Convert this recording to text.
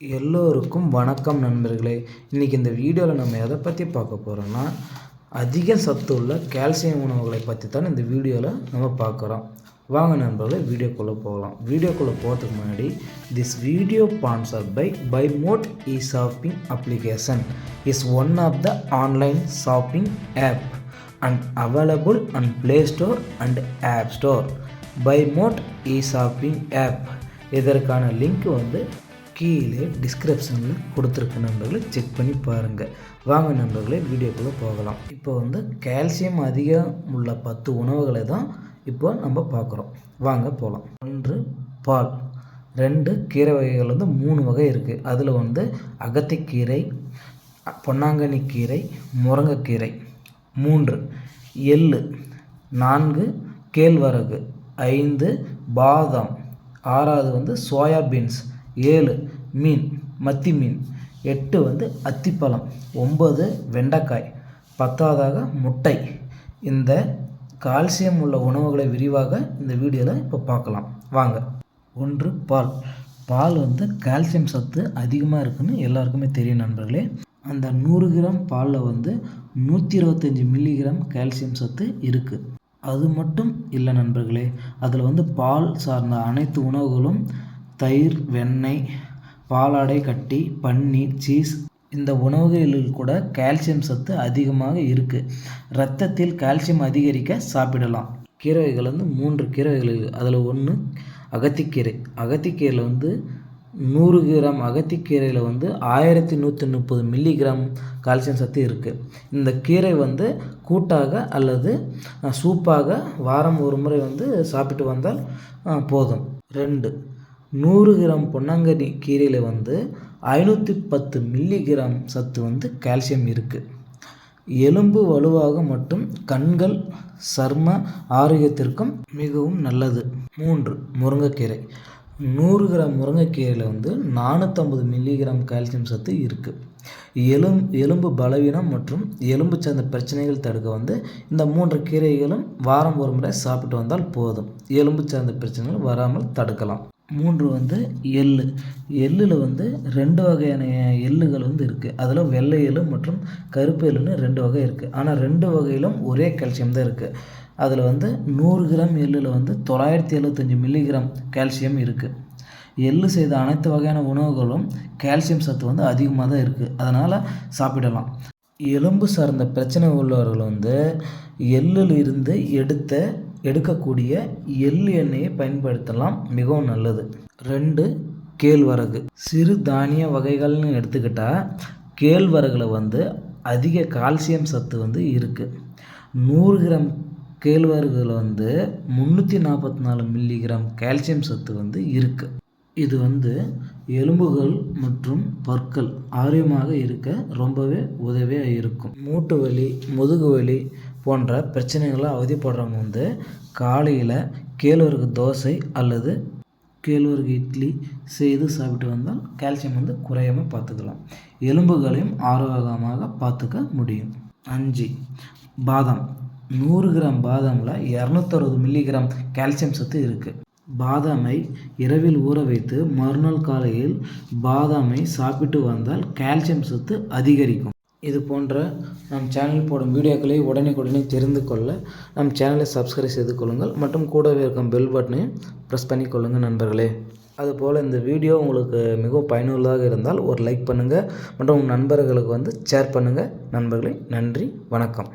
எல்லோருக்கும் வணக்கம் நண்பர்களே. இன்றைக்கி இந்த வீடியோவில் நம்ம எதை பற்றி பார்க்க போகிறோம்னா அதிக சத்து உள்ள கால்சியம் உணவுகளை பற்றி தான் இந்த வீடியோவில் நம்ம பார்க்குறோம். வாங்க நண்பர்களே வீடியோக்குள்ளே போகலாம். வீடியோக்குள்ளே போகிறதுக்கு முன்னாடி this video sponsor by by mode e shopping application is one of the online shopping app and available and play store and app store by mode e shopping app இதற்கான லிங்க் வந்து கீழே டிஸ்கிரிப்ஷனில் கொடுத்துருக்க நண்பர்களை செக் பண்ணி பாருங்கள் வாங்க நண்பர்களே வீடியோக்குள்ளே போகலாம். இப்போ வந்து கால்சியம் அதிகம் உள்ள பத்து உணவுகளை தான் இப்போ நம்ம பார்க்குறோம். வாங்க போகலாம் ஒன்று பால் ரெண்டு கீரை வகைகள் வந்து மூணு வகை இருக்குது அதில் வந்து அகத்திக்கீரை பொன்னாங்கண்ணி கீரை முருங்கைக்கீரை. மூன்று எள்ளு நான்கு கேழ்வரகு ஐந்து பாதாம் ஆறாவது வந்து சோயாபீன்ஸ் ஏழு மீன் மத்தி மீன். எட்டு வந்து அத்திப்பழம் ஒம்பது வெண்டைக்காய் பத்தாவதாக முட்டை. இந்த கால்சியம் உள்ள உணவுகளை விரிவாக இந்த வீடியோவில் இப்போ பார்க்கலாம். வாங்க. ஒன்று பால். பால் வந்து கால்சியம் சத்து அதிகமாக இருக்குன்னு எல்லாருக்குமே தெரியும் நண்பர்களே. அந்த நூறு கிராம் பாலில் வந்து நூற்றி இருபத்தஞ்சி மில்லிகிராம் கால்சியம் சத்து இருக்குது அது மட்டும் இல்லை நண்பர்களே. அதில் வந்து பால் சார்ந்த அனைத்து உணவுகளும் தயிர் வெண்ணெய் பாலாடை கட்டி பன்னீர் சீஸ் இந்த உணவுகளில் கூட கால்சியம் சத்து அதிகமாக இருக்குது ரத்தத்தில் கால்சியம் அதிகரிக்க சாப்பிடலாம். கீரை வகைகள் வந்து மூன்று கீரை வகைகள் அதில் ஒன்று அகத்திக்கீரை. அகத்திக்கீரையில் வந்து நூறு கிராம் அகத்திக்கீரையில் வந்து ஆயிரத்தி நூற்றி முப்பது மில்லிகிராம் கால்சியம் சத்து இருக்குது இந்த கீரை வந்து கூட்டாக அல்லது சூப்பாக வாரம் ஒரு முறை வந்து சாப்பிட்டு வந்தால் போதும். ரெண்டு நூறு கிராம் பொன்னாங்கண்ணி கீரையில் வந்து ஐநூற்றி பத்து மில்லிகிராம் சத்து வந்து கால்சியம் இருக்குது எலும்பு வலுவாக மற்றும் கண்கள் சர்ம ஆரோக்கியத்திற்கும் மிகவும் நல்லது. மூன்று முருங்கைக்கீரை. நூறு கிராம் முருங்கைக்கீரையில் வந்து நானூற்றம்பது மில்லிகிராம் கால்சியம் சத்து இருக்குது எலும் எலும்பு பலவீனம் மற்றும் எலும்பு சார்ந்த பிரச்சனைகள் தடுக்க வந்து இந்த மூன்று கீரைகளும் வாரம் ஒரு முறை சாப்பிட்டு வந்தால் போதும். எலும்பு சார்ந்த பிரச்சனைகள் வராமல் தடுக்கலாம். மூன்று வந்து எள்ளு. எள்ளில் வந்து ரெண்டு வகையான எள்ளுகள் வந்து இருக்குது அதில் வெள்ளை எள்ளு மற்றும் கருப்பு எள்ளுன்னு ரெண்டு வகை இருக்குது ஆனால் ரெண்டு வகையிலும் ஒரே கால்சியம் தான் இருக்குது அதில் வந்து நூறு கிராம் எள்ளில் வந்து தொள்ளாயிரத்தி எழுபத்தஞ்சி மில்லிகிராம் கால்சியம் இருக்குது எள்ளு செய்த அனைத்து வகையான உணவுகளும் கால்சியம் சத்து வந்து அதிகமாக தான் இருக்குது அதனால் சாப்பிடலாம். எலும்பு சார்ந்த பிரச்சனை உள்ளவர்கள் வந்து எள்ளில் இருந்து எடுத்த எடுக்கக்கூடிய எள் எண்ணெயை பயன்படுத்தலாம். மிகவும் நல்லது. ரெண்டு கேழ்வரகு. சிறு தானிய வகைகள்னு எடுத்துக்கிட்டால் கேழ்வரகில் வந்து அதிக கால்சியம் சத்து வந்து இருக்குது நூறு கிராம் கேழ்வரகுல வந்து முந்நூற்றி நாற்பத்தி நாலு மில்லிகிராம் கால்சியம் சத்து வந்து இருக்குது இது வந்து எலும்புகள் மற்றும் பற்கள் ஆரோக்கியமாக இருக்க ரொம்பவே உதவியாக இருக்கும். மூட்டு வலி முதுகு வலி போன்ற பிரச்சனைகளை அவதிப்படுறவங்க வந்து காலையில் கேழ்வரகு தோசை அல்லது கேழ்வரகு இட்லி செய்து சாப்பிட்டு வந்தால் கால்சியம் வந்து குறையாமல் பார்த்துக்கலாம். எலும்புகளையும் ஆரோக்கியமாக பார்த்துக்க முடியும். அஞ்சு பாதாம். நூறு கிராம் பாதாமில் இரநூத்தறுபது மில்லிகிராம் கால்சியம் சத்து இருக்குது பாதாமை இரவில் ஊற வைத்து மறுநாள் காலையில் பாதாமை சாப்பிட்டு வந்தால் கால்சியம் சத்து அதிகரிக்கும். இது போன்ற நம் சேனல் போடும் வீடியோக்களை உடனே தெரிந்து கொள்ள நம் சேனலை சப்ஸ்கிரைப் செய்து கொள்ளுங்கள். மற்றும் கூடவே இருக்கும் பெல் பட்டனையும் ப்ரெஸ் பண்ணி கொள்ளுங்கள் நண்பர்களே. அதுபோல் இந்த வீடியோ உங்களுக்கு மிகவும் பயனுள்ளதாக இருந்தால் ஒரு லைக் பண்ணுங்கள் மற்றும் உங்கள் நண்பர்களுக்கு வந்து ஷேர் பண்ணுங்கள் நண்பர்களே நன்றி வணக்கம்.